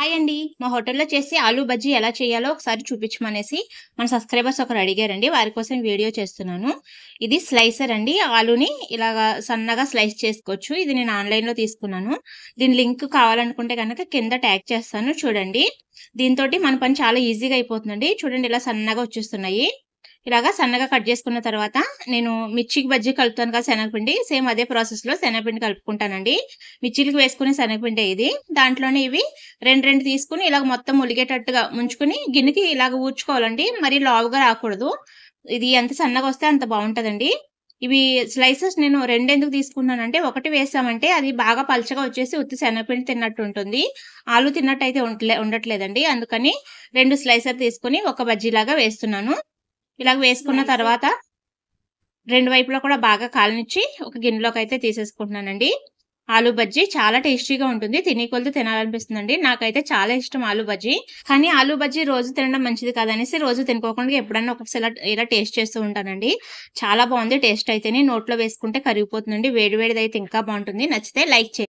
Hi అండి. మా హోటల్లో చేసి ఆలూ బజ్జీ ఎలా చేయాలో ఒకసారి చూపించమనేసి మన సబ్స్క్రైబర్స్ ఒకరు అడిగారండి. వారి కోసం వీడియో చేస్తున్నాను. ఇది స్లైసర్ అండి. ఆలూని ఇలాగా సన్నగా స్లైస్ చేసుకోవచ్చు. ఇది నేను ఆన్లైన్లో తీసుకున్నాను. దీని లింక్ కావాలనుకుంటే కనుక కింద ట్యాగ్ చేస్తాను. చూడండి. దీంతో మన పని చాలా ఈజీగా అయిపోతుందండి. చూడండి ఇలా సన్నగా వచ్చేస్తున్నాయి. ఇలాగా సన్నగా కట్ చేసుకున్న తర్వాత నేను మిర్చికి బజ్జీ కలుపుతాను కదా శనగపిండి. సేమ్ అదే ప్రాసెస్లో శనగపిండి కలుపుకుంటానండి. మిర్చిలకు వేసుకునే శనగపిండి ఇది. దాంట్లోనే ఇవి రెండు రెండు తీసుకుని ఇలాగ మొత్తం ఉలిగేటట్టుగా ముంచుకుని గిన్నెకి ఇలాగ ఊడ్చుకోవాలండి. మరి లావుగా రాకూడదు. ఇది ఎంత సన్నగా వస్తే అంత బాగుంటుందండి. ఇవి స్లైసెస్ నేను రెండు ఎందుకు తీసుకున్నానంటే ఒకటి వేసామంటే అది బాగా పలచగా వచ్చేసి ఉత్తి శనగపిండి తిన్నట్టు ఉంటుంది. ఆలు తిన్నట్టు అయితే ఉండట్లేదండి. అందుకని రెండు స్లైసర్ తీసుకుని ఒక బజ్జీలాగా వేస్తున్నాను. ఇలాగ వేసుకున్న తర్వాత రెండు వైపులా కూడా బాగా కాలనిచ్చి ఒక గిన్నెలోకి అయితే తీసేసుకుంటున్నానండి. ఆలు బజ్జీ చాలా టేస్టీగా ఉంటుంది. తినే కొలది తినాలనిపిస్తుందండి. నాకైతే చాలా ఇష్టం ఆలు బజ్జీ. కానీ ఆలు బజ్జీ రోజు తినడం మంచిది కాదనేసి రోజు తినుకోకుండా ఎప్పుడైనా ఒకసారి ఇలా టేస్ట్ చేస్తూ ఉంటానండి. చాలా బాగుంది టేస్ట్ అయితేనే నోట్లో వేసుకుంటే కరిగిపోతుందండి. వేడి వేడిది అయితే ఇంకా బాగుంటుంది. నచ్చితే లైక్ చేయండి.